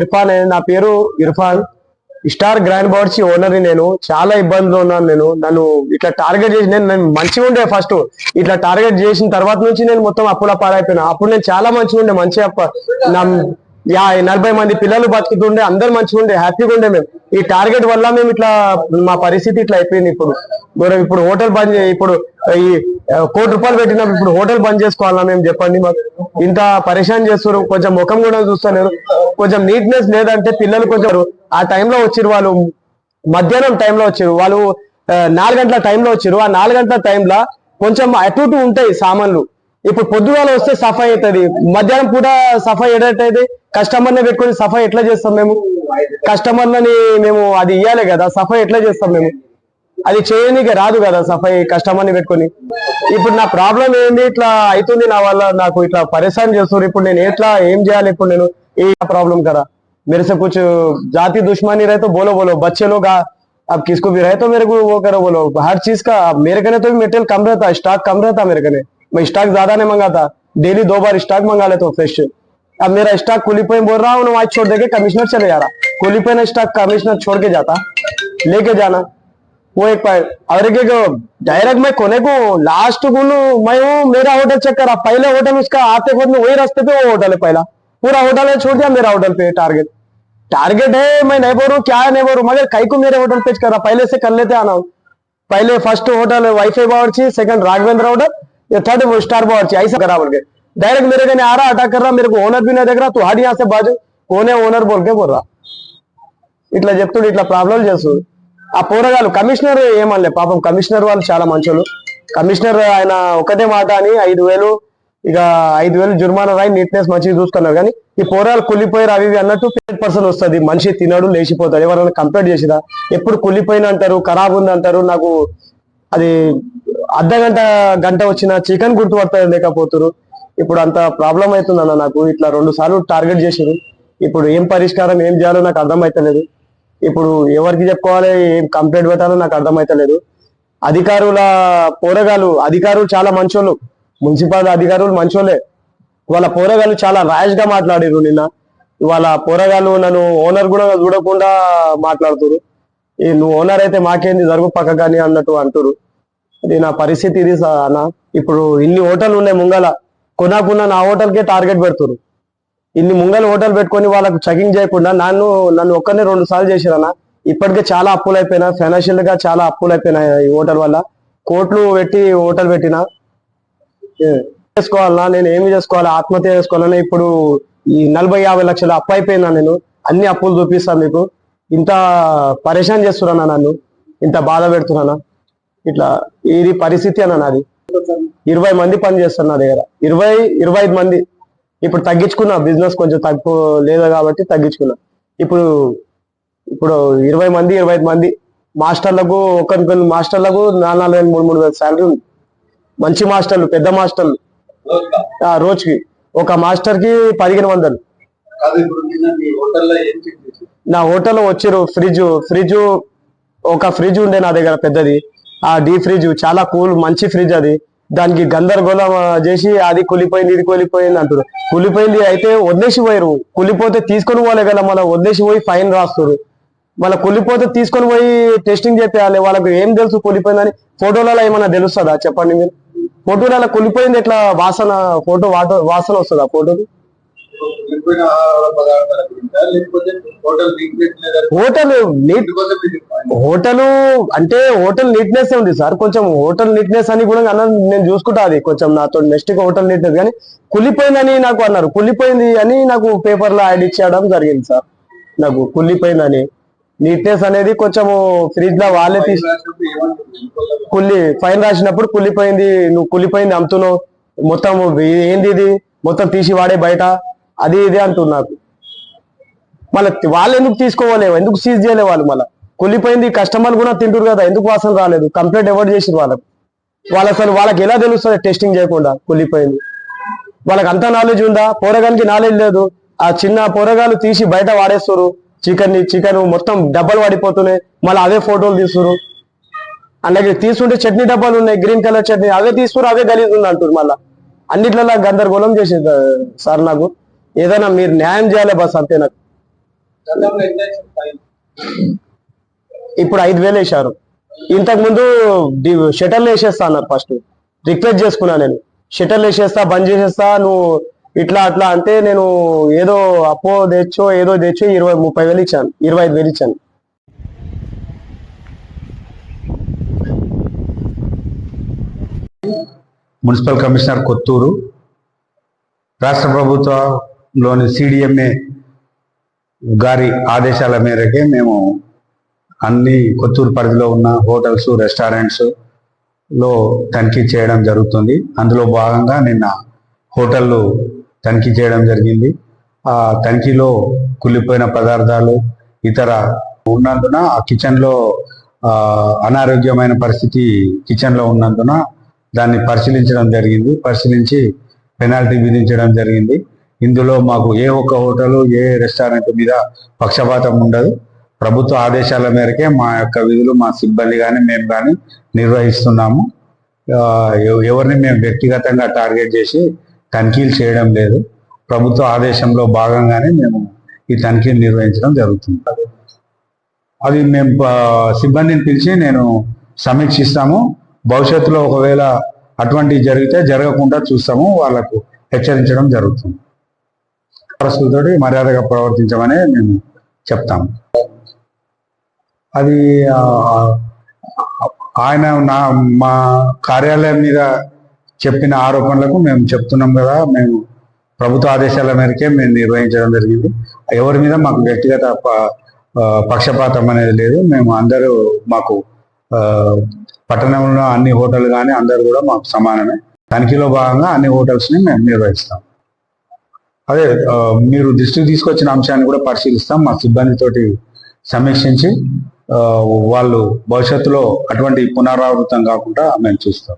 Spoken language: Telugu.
ఇర్ఫాన్ అనేది నా పేరు ఇర్ఫాన్. స్టార్ గ్రాండ్ బాడ్స్ ఓనర్ నేను చాలా ఇబ్బందులు ఉన్నాను నేను. నన్ను ఇట్లా టార్గెట్ చేసి నేను నేను మంచిగా ఉండే ఫస్ట్ ఇట్లా టార్గెట్ చేసిన తర్వాత నుంచి నేను మొత్తం అప్పుల పాలైపోయినా. అప్పుడు నేను చాలా మంచిగా ఉండే మంచిగా నా నలభై మంది పిల్లలు బతుకుతుండే అందరు మంచిగా ఉండే హ్యాపీగా ఉండే మేము. ఈ టార్గెట్ వల్ల మేము ఇట్లా మా పరిస్థితి ఇట్లా అయిపోయింది ఇప్పుడు. మరి ఇప్పుడు హోటల్ బంద్ ఇప్పుడు ఈ కోటి రూపాయలు పెట్టినప్పుడు ఇప్పుడు హోటల్ బంద్ చేసుకోవాలా మేము చెప్పండి మాకు. ఇంత పరేషాన్ చేస్తారు కొంచెం ముఖం కూడా చూస్తలేరు కొంచెం నీట్నెస్ లేదంటే పిల్లలు కొంచెం ఆ టైంలో వచ్చారు వాళ్ళు మధ్యాహ్నం టైంలో వచ్చారు వాళ్ళు నాలుగు గంటల టైంలో వచ్చారు ఆ నాలుగు గంటల టైంలో కొంచెం అటు ఇటు ఉంటాయి సామాన్లు. ఇప్పుడు పొద్దుగాల వస్తే సఫాయి అవుతుంది మధ్యాహ్నం పూట సఫాయి ఎడటైతే కస్టమర్ని పెట్టుకొని సఫాయి ఎట్లా చేస్తాం మేము? కస్టమర్లని మేము అది ఇయ్యాలి కదా సఫాయి ఎట్లా చేస్తాం మేము అది చేయనీకి రాదు కదా సఫాయి కస్టమర్ ని పెట్టుకొని ఇప్పుడు నా ప్రాబ్లం ఏంది ఇట్లా అవుతుంది నా వల్ల నాకు ఇట్లా పరేషాన్ చేస్తారు ఇప్పుడు నేను ఎట్లా ఏం చేయాలి ఇప్పుడు నేను ఏ ప్రాబ్లం కదా मेरे से कुछ जाति दुश्मनी रहे तो बोलो बोलो बच्चे लोग आ- अब किसको भी रहे तो मेरे को वो करो बोलो हर चीज का अब मेरे कने तो मेटेरियल कम रहता है स्टॉक कम रहता मेरे कने मैं स्टॉक ज्यादा नहीं मंगाता डेली दो बार स्टॉक मंगा लेता हूँ फ्रेश अब मेरा स्टॉक कुलीपोई बोल रहा हूँ, वहाँ छोड़ देके कमिश्नर चले जा रहा। कुलीपोई ने स्टॉक कमिश्नर छोड़ के जाता। लेके जाना। वो एक पॉइंट और एक डायरेक्ट मैं कोने को लास्ट बोलू मैं हूँ, मेरा होटल चेक करा। पहले होटल उसका आते वक्त में वही रास्ते पे वो होटल है पहला। पूरा होटल है, छोड़ दिया मेरा होटल पे टारगेट टारगेट है, मैं नहीं बोल, क्या है नहीं बोल, मगर कई को मेरे होटल पे कर। रहा पहले से कर लेते आना। पहले first hotel wifi Bawarchi second Raghavendra hotel third star Bawarchi ऐसा करा बोल के। डायरेक्ट मेरे कने आ रहा अटैक कर रहा मेरे को ओनर भी नहीं देख रहा तू हट यहाँ से बाजू कौन है ओनर बोल के बोल रहा ఇట్లా చెప్తుండే ఇట్లా ప్రాబ్లం చేస్తుంది ఆ పోరగాళ్ళు కమిషనర్ ఏమనలే పాపం కమిషనర్ వాళ్ళు చాలా మంచోళ్ళు కమిషనర్ ఆయన ఒకటే మాట అని ఐదు వేలు ఇక ఐదు వేలు జుర్మానా రాయి నీట్నెస్ మంచిగా చూసుకున్నారు కానీ ఈ పోరాలు కుళ్ళిపోయారు అవి ఇవి అన్నట్టు ఫిఫ్టీ పర్సెంట్ వస్తుంది మనిషి తినడు లేచిపోతాడు ఎవరైనా కంప్లైంట్ చేసిరా ఎప్పుడు కుళ్ళిపోయిన అంటారు ఖరాబ్ ఉంది అంటారు నాకు అది అర్ధ గంట గంట వచ్చిన చికెన్ గుర్తుపడతారు లేకపోతారు ఇప్పుడు అంత ప్రాబ్లం అవుతుందన్న నాకు. ఇట్లా రెండు సార్లు టార్గెట్ చేసారు ఇప్పుడు ఏం పరిష్కారం ఏం చేయాలో నాకు అర్థమవుతలేదు ఇప్పుడు ఎవరికి చెప్పుకోవాలి ఏం కంప్లైంట్ పెట్టాలో నాకు అర్థమవుతలేదు అధికారుల పోరగాలు అధికారులు చాలా మంచోళ్ళు. మున్సిపల్ అధికారులు మంచోళ్ళే. వాళ్ళ పోరగాళ్ళు చాలా ర్యాష్గా మాట్లాడారు నిన్న. వాళ్ళ పోరగాళ్ళు నన్ను ఓనర్ కూడా చూడకుండా మాట్లాడుతురు నువ్వు ఓనర్ అయితే మాకేంది జరుగు పక్క కానీ అన్నట్టు అంటురు ఇది నా పరిస్థితి ఇది అన్న. ఇప్పుడు ఇన్ని హోటల్ ఉన్నాయి ముంగల. కొనాకున్న నా హోటల్కే టార్గెట్ పెడుతురు ఇన్ని ముంగల హోటల్ పెట్టుకొని వాళ్ళకు చెకింగ్ చేయకుండా నన్ను నన్ను ఒక్కనే రెండు సార్లు చేసిరన్న. ఇప్పటికే చాలా అప్పులు అయిపోయినా ఫైనాన్షియల్గా చాలా అప్పులు అయిపోయినాయి ఈ హోటల్ వల్ల. కోట్లు పెట్టి హోటల్ పెట్టిన. చేసుకోవాలన్నా నేను ఏమి చేసుకోవాలి ఆత్మహత్య చేసుకోవాలన్నా ఇప్పుడు ఈ నలభై యాభై లక్షల అప్పు అయిపోయినా నేను? అన్ని అప్పులు చూపిస్తాను మీకు. ఇంత పరేషాన్ చేస్తున్నానా నన్ను. ఇంత బాధ పెడుతున్నానా ఇట్లా ఇది పరిస్థితి అన్న నాది. ఇరవై మంది పని చేస్తారు నా దగ్గర. ఇరవై ఇరవై ఐదు మంది. ఇప్పుడు తగ్గించుకున్నా బిజినెస్ కొంచెం తక్కువ లేదు కాబట్టి తగ్గించుకున్నా. ఇప్పుడు ఇప్పుడు ఇరవై మంది ఇరవై ఐదు మంది. మాస్టర్లకు ఒకరికొకరు మాస్టర్లకు నాలుగు నాలుగు వేలు మూడు మూడు వేలు శాలరీ ఉంది. మంచి మాస్టర్లు పెద్ద మాస్టర్లు. రోజుకి. ఒక మాస్టర్కి పదిహేను వందలు. నా హోటల్లో వచ్చిర్రు ఫ్రిడ్జ్. ఫ్రిడ్జ్ ఒక ఫ్రిడ్జ్ ఉండే నా దగ్గర పెద్దది. ఆ డీ ఫ్రిడ్జ్ చాలా కూల్ మంచి ఫ్రిడ్జ్ అది. దానికి గందరగోళం చేసి అది కూలిపోయింది ఇది కూలిపోయింది అంటారు కూలిపోయింది అయితే వదిలేసి పోయారు కూలిపోతే తీసుకొని పోలే కదా మళ్ళీ వదిలేసి పోయి ఫైన్ రాస్తారు మళ్ళీ కూలిపోతే తీసుకొని పోయి టెస్టింగ్ చేపేయాలి. వాళ్ళకి ఏం తెలుసు కూలిపోయిందని ఫోటోలలో ఏమన్నా తెలుస్తుందా? చెప్పండి మీరు. ఫోటోలలో కూలిపోయింది ఎట్లా వాసన ఫోటో వాసన వస్తుందా ఫోటోకి? వెళ్ళిపోయిన ఆహార పదార్థాల గురించా? లేకపోతే hotel neatness hotel neat. Hotel అంటే హోటల్ నీట్నెస్ ఉంది సార్. కొంచెం హోటల్ నీట్నెస్ అని కూడా అన్న నేను చూసుకుంటా అది. కొంచెం నాతో నెక్స్ట్ హోటల్ నీట్నెస్ కానీ కుళ్ళిపోయిందని నాకు అన్నారు. కుళ్ళిపోయింది అని నాకు పేపర్లో యాడ్ ఇచ్చేయడం జరిగింది సార్. నాకు కుళ్ళిపోయిందని. నీట్నెస్ అనేది కొంచెం ఫ్రిడ్జ్లో వాళ్ళే తీసి కుళ్ళి ఫైన్ రాసినప్పుడు కుళ్ళిపోయింది నువ్వు కుళ్ళిపోయింది అమ్ముతున్నావు మొత్తం ఏంది ఇది? మొత్తం తీసి వాడే బయట. అది ఇది అంటున్నారు నాకు. మళ్ళీ వాళ్ళు ఎందుకు తీసుకోవాలేవు? ఎందుకు సీజ్ చేయలే వాళ్ళు మళ్ళీ? కుళ్ళిపోయింది కస్టమర్ కూడా తింటురు కదా ఎందుకు వాసన రాలేదు? కంప్లైంట్ ఎవరు చేసింది వాళ్ళకు? వాళ్ళు అసలు వాళ్ళకి ఎలా తెలుస్తుంది టెస్టింగ్ చేయకుండా కుళ్ళిపోయింది? వాళ్ళకి అంత నాలెడ్జ్ ఉందా? పోరగానికి నాలెడ్జ్ లేదు. ఆ చిన్న పోరగాలు తీసి బయట వాడేస్తారు చికెన్ని చికెన్ మొత్తం డబ్బలు పడిపోతున్నాయి మళ్ళీ అవే ఫోటోలు తీస్తారు అలాగే తీసుకుంటే చట్నీ డబ్బాలు ఉన్నాయి గ్రీన్ కలర్ చట్నీ. అవే తీసుకురు అవే గలీజ్ ఉంది అంటారు మళ్ళీ. అన్నిట్లలో గందరగోళం చేసేది సార్ నాకు. ఏదైనా మీరు న్యాయం చేయాలి బస్ అంతే నాకు. ఇప్పుడు ఐదు వేలు వేశారు. ఇంతకు ముందు షటర్లు వేసేస్తా అన్నారు ఫస్ట్ రిక్వెస్ట్ చేసుకున్నా నేను. షటర్లు వేసేస్తా బంద్ చేసేస్తా నువ్వు ఇట్లా అట్లా అంటే నేను ఏదో అప్పో తెచ్చో ఏదో తెచ్చో ఇరవై ముప్పై వేలు ఇచ్చాను. ఇరవై ఐదు వేలు ఇచ్చాను. Municipal commissioner Kothuru. రాష్ట్ర లోని సిడిఎంఏ గారి ఆదేశాల మేరకే మేము అన్ని కొత్తూరు పరిధిలో ఉన్న హోటల్స్ రెస్టారెంట్స్లో తనిఖీ చేయడం జరుగుతుంది. అందులో భాగంగా నిన్న హోటళ్ళు తనిఖీ చేయడం జరిగింది. ఆ తనిఖీలో కుళ్ళిపోయిన పదార్థాలు ఇతర ఉన్నందున ఆ కిచెన్లో అనారోగ్యమైన పరిస్థితి కిచెన్లో ఉన్నందున దాన్ని పరిశీలించడం జరిగింది. పరిశీలించి పెనాల్టీ విధించడం జరిగింది. ఇందులో మాకు ఏ ఒక్క హోటల్ ఏ రెస్టారెంట్ మీద పక్షపాతం ఉండదు. ప్రభుత్వ ఆదేశాల మేరకే మా యొక్క విధులు మా సిబ్బంది కానీ మేము కానీ నిర్వహిస్తున్నాము. ఎవరిని మేము వ్యక్తిగతంగా టార్గెట్ చేసి తనిఖీలు చేయడం లేదు. ప్రభుత్వ ఆదేశంలో భాగంగానే మేము ఈ తనిఖీలు నిర్వహించడం జరుగుతుంది. అది మేము సిబ్బందిని పిలిచి నేను సమీక్షిస్తాము. భవిష్యత్తులో ఒకవేళ అటువంటివి జరిగితే జరగకుండా చూస్తాము. వాళ్ళకు హెచ్చరించడం జరుగుతుంది. పరిస్థితులతోటి మర్యాదగా ప్రవర్తించమని మేము చెప్తాము అది ఆయన నా మా కార్యాలయం మీద చెప్పిన ఆరోపణలకు మేము చెప్తున్నాం కదా మేము ప్రభుత్వ ఆదేశాల మేరకే మేము నిర్వహించడం జరిగింది. ఎవరి మీద మాకు వ్యక్తిగత పక్షపాతం అనేది లేదు. మేము అందరూ మాకు పట్టణంలో అన్ని హోటల్ కానీ అందరూ కూడా మాకు సమానమే. తనిఖీలో భాగంగా అన్ని హోటల్స్ని మేము నిర్వహిస్తాం. అదే మీరు దృష్టికి తీసుకొచ్చిన అంశాన్ని కూడా పరిశీలిస్తాం. మా సిబ్బందితోటి సమీక్షించి వాళ్ళు భవిష్యత్తులో అటువంటి పునరావృతం కాకుండా మేము చూస్తాం.